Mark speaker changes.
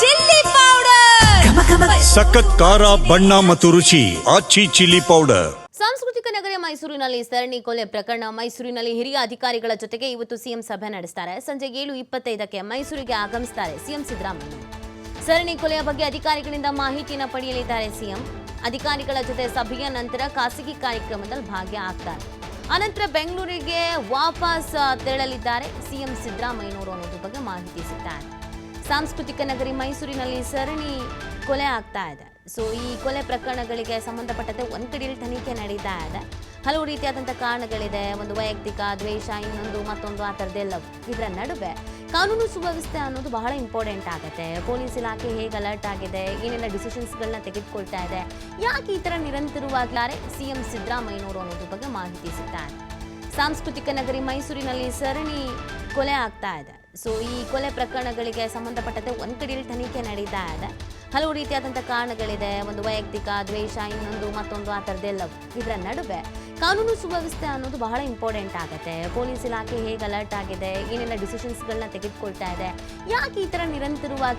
Speaker 1: Chilli powder.
Speaker 2: ಸಖತ್ ಖಾರ ಬಣ್ಣ ಮತ್ತು ರುಚಿ ಆಚಿ ಚಿಲ್ಲಿ ಪೌಡರ್.
Speaker 3: ಸಾಂಸ್ಕೃತಿಕ ನಗರ ಮೈಸೂರಿನಲ್ಲಿ ಸರಣಿ ಕೊಲೆ ಪ್ರಕರಣ. ಮೈಸೂರಿನಲ್ಲಿ ಹಿರಿಯ ಅಧಿಕಾರಿಗಳ ಜೊತೆಗೆ ಇವತ್ತು ಸಿಎಂ ಸಭೆ ನಡೆಸ್ತಾರೆ. ಸಂಜೆ ಏಳು ಇಪ್ಪತ್ತೈದಕ್ಕೆ ಮೈಸೂರಿಗೆ ಆಗಮಿಸ್ತಾರೆ ಸಿಎಂ ಸಿದ್ದರಾಮಯ್ಯ. ಸರಣಿ ಕೊಲೆಯ ಬಗ್ಗೆ ಅಧಿಕಾರಿಗಳಿಂದ ಮಾಹಿತಿಯನ್ನು ಪಡೆಯಲಿದ್ದಾರೆ ಸಿಎಂ. ಅಧಿಕಾರಿಗಳ ಜೊತೆ ಸಭೆಯ ನಂತರ ಖಾಸಗಿ ಕಾರ್ಯಕ್ರಮದಲ್ಲಿ ಭಾಗ್ಯ ಆಗ್ತಾರೆ ಅನಂತರ ಬೆಂಗಳೂರಿಗೆ ವಾಪಸ್ ತೆರಳಲಿದ್ದಾರೆ ಸಿಎಂ ಸಿದ್ದರಾಮಯ್ಯನವರು ಅನ್ನೋದ್ರ ಬಗ್ಗೆ ಮಾಹಿತಿ ಸಿಗ್ತಾರೆ ಸಾಂಸ್ಕೃತಿಕ ನಗರಿ ಮೈಸೂರಿನಲ್ಲಿ ಸರಣಿ ಕೊಲೆ ಆಗ್ತಾ ಇದೆ. ಸೊ ಈ ಕೊಲೆ ಪ್ರಕರಣಗಳಿಗೆ ಸಂಬಂಧಪಟ್ಟಂತೆ ಒಂದ್ ಕಡೆಯಲ್ಲಿ ತನಿಖೆ ನಡೀತಾ ಇದೆ. ಹಲವು ರೀತಿಯಾದಂಥ ಕಾರಣಗಳಿದೆ. ಒಂದು ವೈಯಕ್ತಿಕ ದ್ವೇಷ, ಇನ್ನೊಂದು ಮತ್ತೊಂದು ಆ ಥರದ್ದೆಲ್ಲ ಇದರ ನಡುವೆ ಕಾನೂನು ಸುವ್ಯವಸ್ಥೆ ಅನ್ನೋದು ಬಹಳ ಇಂಪಾರ್ಟೆಂಟ್ ಆಗುತ್ತೆ. ಪೊಲೀಸ್ ಇಲಾಖೆ ಹೇಗೆ ಅಲರ್ಟ್ ಆಗಿದೆ? ಏನೆಲ್ಲ ಡಿಸಿಷನ್ಸ್ಗಳನ್ನ ತೆಗೆದುಕೊಳ್ತಾ ಇದೆ? ಯಾಕೆ ಈ ಥರ ನಿರಂತರವಾಗ್ಲಾರೆ ಸಿ ಎಂ ಸಿದ್ದರಾಮಯ್ಯನವರು ಅನ್ನೋದ್ರ ಬಗ್ಗೆ ಮಾಹಿತಿ ಸಿಗ್ತಾ ಇದೆ. ಸಾಂಸ್ಕೃತಿಕ ನಗರಿ ಮೈಸೂರಿನಲ್ಲಿ ಸರಣಿ ಕೊಲೆ ಆಗ್ತಾ ಇದೆ. ಸೊ ಈ ಕೊಲೆ ಪ್ರಕರಣಗಳಿಗೆ ಸಂಬಂಧಪಟ್ಟಂತೆ ಒಂದು ಕಡೆಯಲ್ಲಿ ತನಿಖೆ ನಡೀತಾ ಇದೆ. ಹಲವು ರೀತಿಯಾದಂಥ ಕಾರಣಗಳಿದೆ. ಒಂದು ವೈಯಕ್ತಿಕ ದ್ವೇಷ, ಇನ್ನೊಂದು ಮತ್ತೊಂದು ಆ ಥರದ್ದೆಲ್ಲ ಇದರ ನಡುವೆ ಕಾನೂನು ಸುವ್ಯವಸ್ಥೆ ಅನ್ನೋದು ಬಹಳ ಇಂಪಾರ್ಟೆಂಟ್ ಆಗುತ್ತೆ. ಪೊಲೀಸ್ ಇಲಾಖೆ ಹೇಗೆ ಅಲರ್ಟ್ ಆಗಿದೆ? ಏನೆಲ್ಲ ಡಿಸಿಷನ್ಸ್ಗಳನ್ನ ತೆಗೆದುಕೊಳ್ತಾ ಇದೆ? ಯಾಕೆ ಈ ಥರ ನಿರಂತರವಾಗಿ